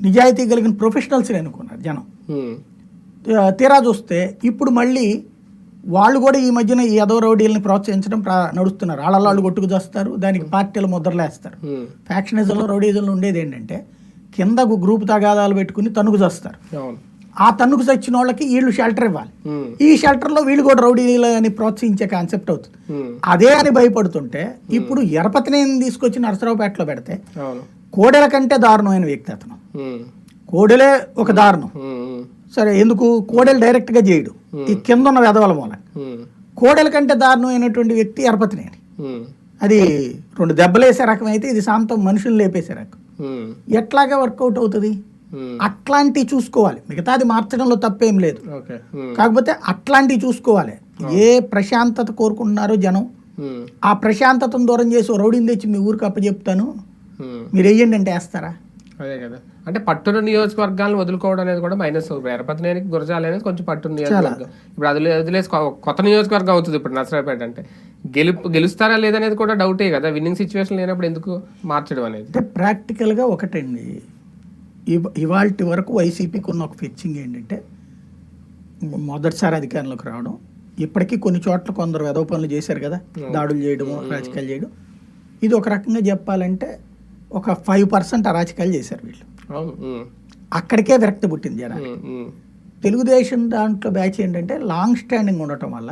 నిజాయితీ కలిగిన ప్రొఫెషనల్స్ని అనుకున్నారు జనం. తీరా చూస్తే ఇప్పుడు మళ్ళీ వాళ్ళు కూడా ఈ మధ్యన ఈ యదవ రౌడీలని ప్రోత్సహించడం ప్రా నడుస్తున్నారు. వాళ్ళ వాళ్ళు కొట్టుకు చేస్తారు దానికి పార్టీలు ముద్రలేస్తారు. ఫ్యాక్షనిజంలో రౌడీజంలో ఉండేది ఏంటంటే కింద గ్రూప్ తగాదాలు పెట్టుకుని తన్నుకు చేస్తారు. ఆ తన్నుకు చచ్చిన వాళ్ళకి వీళ్ళు షెల్టర్ ఇవ్వాలి. ఈ షెల్టర్లో వీళ్ళు కూడా రౌడీలని ప్రోత్సహించే కాన్సెప్ట్ అవుతుంది. అదే అని భయపడుతుంటే ఇప్పుడు ఎరపతినేని తీసుకొచ్చి నరసరావుపేటలో పెడితే కోడెల కంటే దారుణమైన వ్యక్తి అతను. కోడెలే ఒక దారుణం. సరే ఎందుకు? కోడెలు డైరెక్ట్గా చేయడు. ఈ కింద ఉన్న వెధవల మూలం. కోడెల కంటే దారుణమైనటువంటి వ్యక్తి ఎరపతినేని అది రెండు దెబ్బలేసే రకం అయితే ఇది శాంతం మనుషులు లేపేసే రకం. ఎట్లాగా వర్కౌట్ అవుతుంది? అట్లాంటివి చూసుకోవాలి. మిగతాది మార్చడంలో తప్పేం లేదు. కాకపోతే అట్లాంటివి చూసుకోవాలి. ఏ ప్రశాంతత కోరుకుంటున్నారో జనం. ఆ ప్రశాంతతను దూరం చేసి రౌడీని తెచ్చి మీ ఊరికి అప్పచెప్తాను. మీరు వెయ్యండి అంటే వేస్తారా? అదే కదా. అంటే పట్టున నియోజకవర్గాలను వదులుకోవడం అనేది కూడా మైనస్ ఎరపతినేనికి గురజాలి అనేది కొంచెం పట్టున నియోజకవర్గం. ఇప్పుడు అది వదిలేసి కొత్త నియోజకవర్గం అవుతుంది ఇప్పుడు నసరాపేట అంటే గెలుపు గెలుస్తారా లేదనేది కూడా డౌటే కదా. విన్నింగ్ సిచ్యువేషన్ లేనప్పుడు ఎందుకు మార్చడం అనేది? అంటే ప్రాక్టికల్గా ఒకటండి. ఇవ ఇవాళ వరకు వైసీపీకి ఉన్న ఒక ఫిక్సింగ్ ఏంటంటే మొదటిసారి అధికారంలోకి రావడం. ఇప్పటికీ కొన్ని చోట్ల కొందరు వెదవ పనులు చేశారు కదా. దాడులు చేయడము రాజకీయాలు చేయడం. ఇది ఒక రకంగా చెప్పాలంటే ఒక ఫైవ్ పర్సెంట్ అరాచకాలు చేశారు వీళ్ళు. అక్కడికే విరక్తి పుట్టింది జనాలు. తెలుగుదేశం దాంట్లో బ్యాచ్ ఏంటంటే లాంగ్ స్టాండింగ్ ఉండటం వల్ల